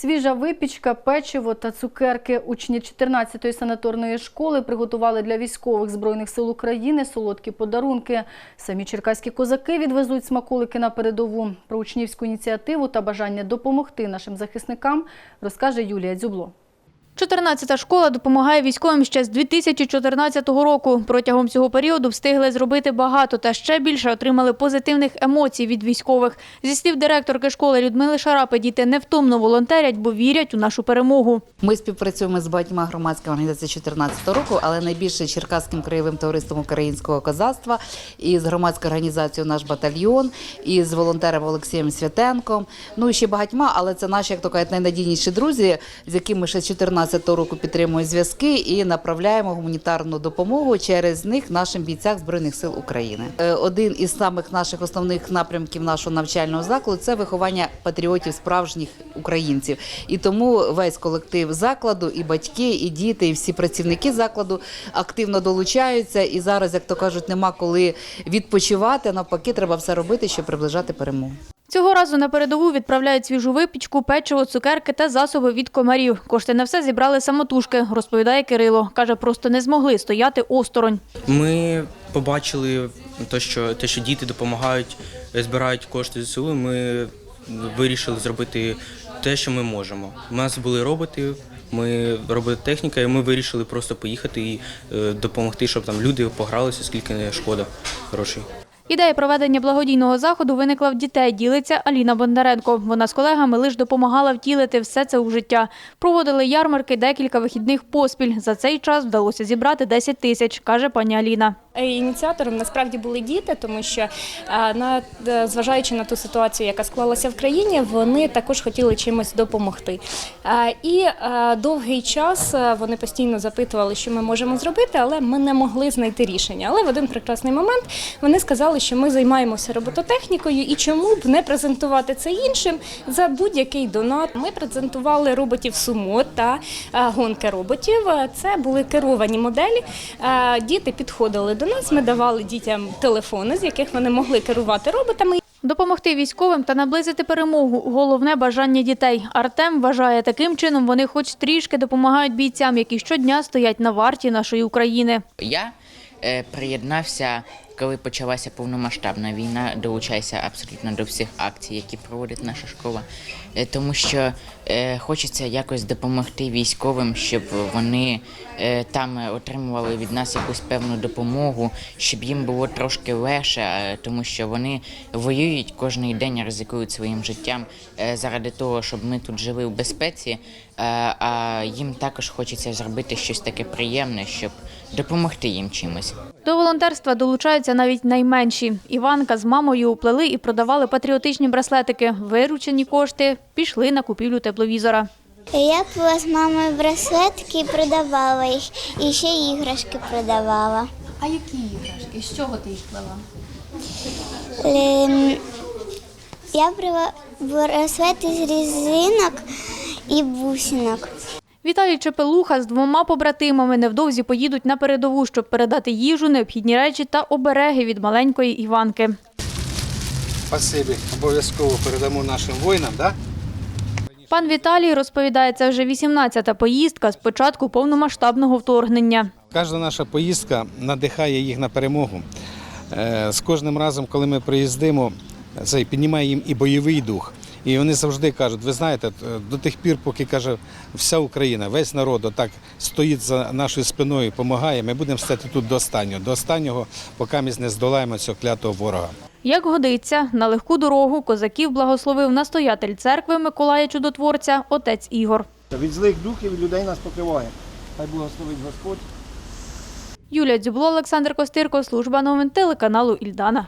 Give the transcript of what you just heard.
Свіжа випічка, печиво та цукерки. Учні 14-ї санаторної школи приготували для військових Збройних сил України солодкі подарунки. Самі черкаські козаки відвезуть смаколики на передову. Про учнівську ініціативу та бажання допомогти нашим захисникам розкаже Юлія Дзюбло. 14-та школа допомагає військовим ще з 2014 року. Протягом цього періоду встигли зробити багато та ще більше отримали позитивних емоцій від військових. Зі слів директорки школи Людмили Шарапи, діти невтомно волонтерять, бо вірять у нашу перемогу. Ми співпрацюємо з багатьма громадськими організаціями 2014 року, але найбільше Черкаським краєвим товариством українського козацтва і з громадською організацією наш батальйон, і з волонтером Олексієм Святенком. Ну і ще багатьма, але це наші, як то кажуть, найнадійніші друзі, з якими ще з 2014 року підтримують зв'язки і направляємо гуманітарну допомогу через них нашим бійцям збройних сил України. Е, Один із самих наших основних напрямків нашого навчального закладу це виховання патріотів справжніх українців. І тому весь колектив закладу, і батьки, і діти, і всі працівники закладу активно долучаються. І зараз, як то кажуть, нема коли відпочивати. Навпаки, треба все робити, щоб приближати перемогу. Цього разу на передову відправляють свіжу випічку, печиво, цукерки та засоби від комарів. Кошти на все зібрали самотужки, розповідає Кирило. Каже, просто не змогли стояти осторонь. Ми побачили те, що, те, що діти допомагають, збирають кошти ЗСУ. Ми вирішили зробити те, що ми можемо. У нас були роботи, ми робили техніка, і ми вирішили просто поїхати і е, допомогти, щоб там люди погралися, скільки не шкода грошей. Ідея проведення благодійного заходу виникла в дітей, ділиться Аліна Бондаренко. Вона з колегами лише допомагала втілити все це у життя. Проводили ярмарки декілька вихідних поспіль. За цей час вдалося зібрати 10 тисяч, каже пані Аліна. Е, Ініціатором насправді були діти, тому що е, на е, зважаючи на ту ситуацію, яка склалася в країні, вони також хотіли чимось допомогти. І довгий час вони постійно запитували, що ми можемо зробити, але ми не могли знайти рішення. Але в один прекрасний момент вони сказали, що ми займаємося робототехнікою, і чому б не презентувати це іншим за будь-який донат. Ми презентували роботів сумо та гонки роботів. Це були керовані моделі. Діти підходили до нас. Ми давали дітям телефони, з яких вони могли керувати роботами. Допомогти військовим та наблизити перемогу – головне бажання дітей. Артем вважає, таким чином вони хоч трішки допомагають бійцям, які щодня стоять на варті нашої України. Я е, приєднався, коли почалася повномасштабна війна, долучаюся абсолютно до всіх акцій, які проводить наша школа, е, тому що е, хочеться якось допомогти військовим, щоб вони е, там отримували від нас якусь певну допомогу, щоб їм було трошки легше, тому що вони воюють кожен день, ризикують своїм життям заради того, щоб ми тут жили в безпеці. А їм також хочеться зробити щось таке приємне, щоб допомогти їм чимось. До волонтерства долучаються навіть найменші. Іванка з мамою уплели і продавали патріотичні браслетики. Виручені кошти пішли на купівлю тепловізора. Я була з мамою браслетки продавала їх, і ще іграшки продавала. А які іграшки? З чого ти їх плела? Ем, Я брала браслети з різинок і бусинок. Віталій Чепелуха з двома побратимами невдовзі поїдуть на передову, щоб передати їжу, необхідні речі та обереги від маленької Іванки. Спасибі, обов'язково передамо нашим воїнам, да? Пан Віталій розповідає, це вже 18-та поїздка з початку повномасштабного вторгнення. Кожна наша поїздка надихає їх на перемогу. Е, З кожним разом, коли ми приїздимо, це піднімає їм і бойовий дух. І вони завжди кажуть, ви знаєте, е, до тих пір, поки каже вся Україна, весь народ отак стоїть за нашою спиною, допомагає, ми будемо стати тут до останнього, до останнього, поки ми не здолаємо цього клятого ворога. Як годиться, на легку дорогу козаків благословив настоятель церкви Миколая Чудотворця отець Ігор. Від злих духів людей нас покриває. Хай благословить Господь. Юлія Дзюбло, Олександр Костирко, служба новин телеканалу Ільдана.